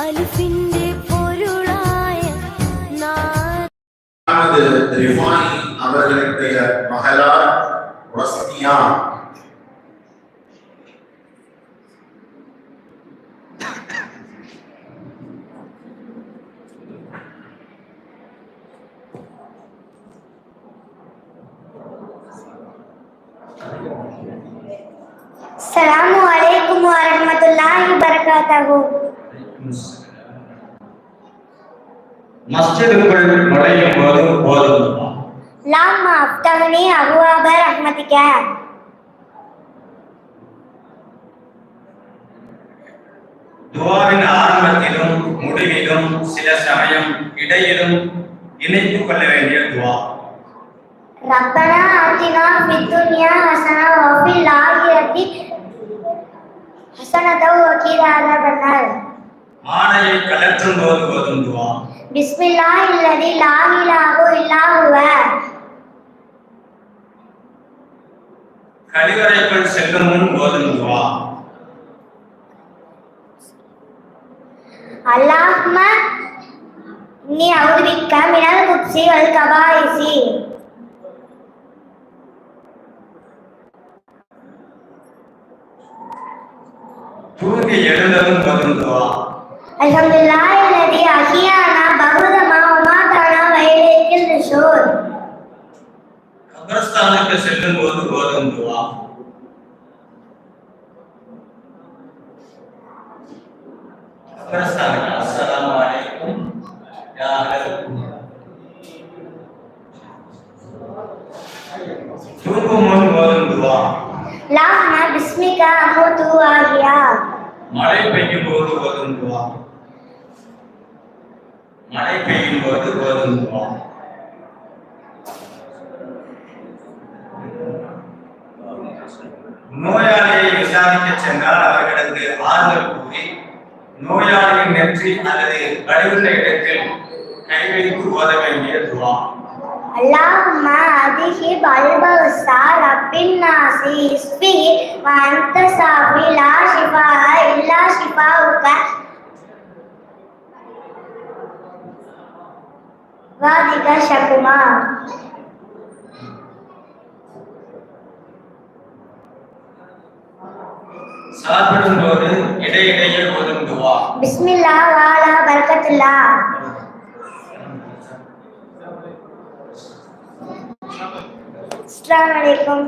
അലിഫിന്റെ പൊരുളായ റിഫാനി അവരുടെ മഹലാർ റസ്മിയ السلام عليكم ورحمة الله وبركاته மஸ்ஜிதுக்குள் நுழையும் போது போதும்? லாம்மா அப்தகனி அபுவாபர் அஹ்மதிக்க துவாவின் ஆரம்பத்திலும் முடிவிலும் சில சமயம் இடையிலும் இணைத்துக் கொள்ள வேண்டிய துவா. ரப்பனா ஆத்தினா பித்துன்யா ஹசனா வஃபில் ஆகிரத்தி பண்ணார். ஆணையை கலற்றும் போது ஒதுங்குவான் பிஸ்மில்லா இல்லதி லா இலாஹு கழிவறைக்குள் செல்லும் முன் ஓதுங்குவான் அல்லாஹ்ம நீ அவுதுபிக்க மினல் குப்சி வல் கபாயிசி. தூங்கி எழுந்ததும் பகிர்ந்துவான் الحمد لله الذي أحيانا بعد ما أماتنا وإليه النشور கபரஸ்தானுக்கு செல்லும் போது போதும் துவா கபரஸ்தானுக்கு அஸ்ஸலாமு அலைக்கும் யா அஹ்லல் தூங்கும் முன் போதும் துவா اللهم باسمك أموت وأحيا மழை பெய்யும் போது போதும் துவா மழை பெய்யும் போது போதும் துவா நோயாளியை விசாரிக்க சென்றால் அவர்களுக்கு ஆறுதல் கூறி நோயாளியின் நெற்றி அல்லது கழிவுள்ள இடத்தில் கை வைத்து ஓத வேண்டிய துவா اللهم أذهب البأس رب الناس اشفه وأنت الشافي لا شفاء إلا شفاؤك வாதிகா ஷகுமார் சாப்பிடும்போது இடையிடையே ஓதும் துவா பிஸ்மில்லா வாலா பர்கத்துல்லா அஸ்ஸலாமு அலைக்கும்.